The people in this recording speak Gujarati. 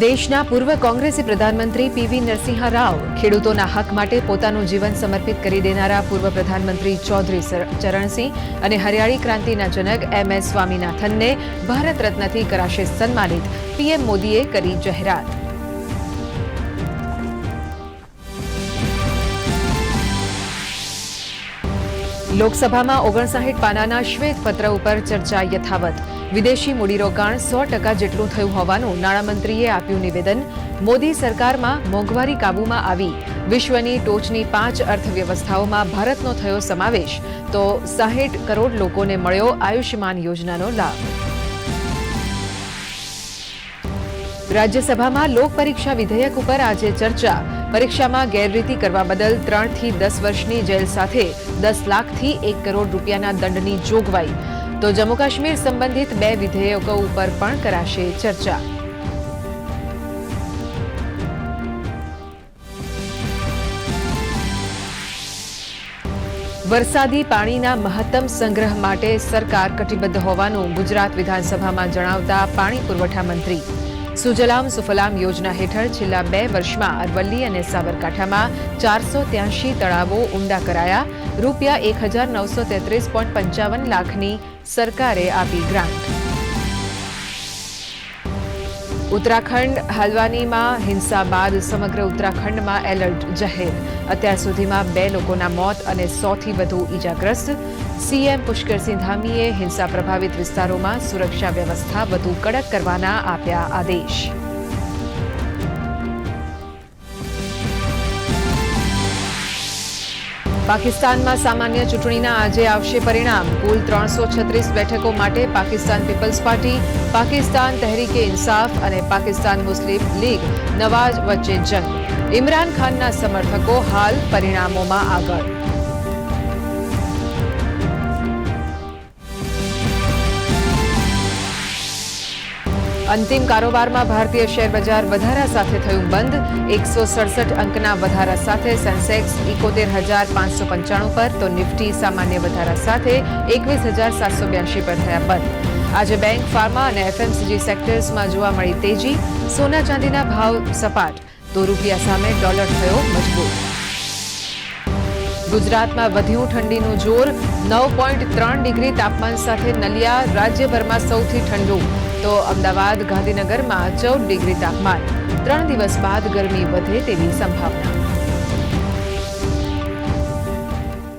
દેશના પૂર્વ કોંગ્રેસી પ્રધાનમંત્રી પીવી નરસિંહ રાવ ખેડૂતોના હક માટે પોતાનું જીવન સમર્પિત કરી દેનારા પૂર્વ પ્રધાનમંત્રી ચૌધરી ચરણસિંહ અને હરિયાળી ક્રાંતિના જનક એમ એસ સ્વામીનાથનને ભારત રત્નથી કરાશે સન્માનિત. પીએમ મોદીએ કરી જાહેરાત. લોકસભામાં ઓગણસાઠ પાનાના શ્વેતપત્ર ઉપર ચર્ચા યથાવત. વિદેશી મૂડીરોકાણ સો ટકા જેટલું થયું હોવાનું નાણામંત્રીએ આપ્યું નિવેદન. મોદી સરકારમાં મોંઘવારી કાબૂમાં આવી. વિશ્વની ટોચની પાંચ અર્થવ્યવસ્થાઓમાં ભારતનો થયો સમાવેશ. તો સાહીઠ કરોડ લોકોને મળ્યો આયુષ્યમાન યોજનાનો લાભ. રાજ્યસભામાં લોક પરીક્ષા વિધેયક ઉપર આજે ચર્ચા. પરીક્ષામાં ગેરરીતિ કરવા બદલ ત્રણથી દસ વર્ષની જેલ સાથે દસ લાખથી એક કરોડ રૂપિયાના દંડની જોગવાઈ. તો જમ્મુ કાશ્મીર સંબંધિત બે વિધેયકો ઉપર પણ કરાશે ચર્ચા. વરસાદી પાણીના મહત્તમ સંગ્રહ માટે સરકાર કટિબદ્ધ હોવાનું ગુજરાત વિધાનસભામાં જણાવતા પાણી પુરવઠા મંત્રી સુજલામ સુફલામ યોજના હેઠળ છેલ્લા બે વર્ષમાં અરવલ્લી અને સાબરકાંઠામાં ચારસો તળાવો ઊંડા કરાયા રૂપિયા એક હજાર નવસો તેત્રીસ પોઈન્ટ પંચાવન લાખની સરકારે આપી ગ્રાન્ટ. ઉત્તરાખંડ હાલવાનીમાં હિંસા બાદ સમગ્ર ઉત્તરાખંડમાં એલર્ટ જાહેર. અત્યાર સુધીમાં બે લોકોના મોત અને સોથી વધુ ઇજાગ્રસ્ત સીએમ પુષ્કરસિંહ ધામીએ હિંસા પ્રભાવિત વિસ્તારોમાં સુરક્ષા વ્યવસ્થા વધુ કડક કરવાના આપ્યા આદેશ. પાકિસ્તાનમાં સામાન્ય ચૂંટણીના આજે આવશે પરિણામ. કુલ ત્રણસો છત્રીસ બેઠકો માટે પાકિસ્તાન પીપલ્સ પાર્ટી, પાકિસ્તાન તહેરીકે ઇન્સાફ અને પાકિસ્તાન મુસ્લિમ લીગ નવાઝ વચ્ચે જંગ. ઇમરાન ખાનના સમર્થકો હાલ પરિણામોમાં આગળ. અંતિમ કારોબારમાં ભારતીય શેર બજાર વધારા સાથે થયું બંધ. એકસો સડસઠ અંકના વધારા સાથે સેન્સેક્સ એકોતેર હજાર પાંચસો પંચાણું પર તો નિફ્ટી સામાન્ય વધારા સાથે એકવીસ હજાર સાતસો બ્યાસી પર થયા બંધ. આજે બેંક, ફાર્મા અને એફએમસીજી સેક્ટર્સમાં જોવા મળી તેજી. સોના ચાંદીના ભાવ સપાટ. તો રૂપિયા સામે ડોલર થયો મજબૂત. ગુજરાતમાં વધ્યું ઠંડીનું જોર. નવ પોઈન્ટ ત્રણ ડિગ્રી તાપમાન સાથે નલિયા રાજ્યભરમાં સૌથી ઠંડુ. તો અમદાવાદ ગાંધીનગરમાં ચૌદ ડિગ્રી તાપમાન. ત્રણ દિવસ બાદ ગરમી વધે તેવી સંભાવના.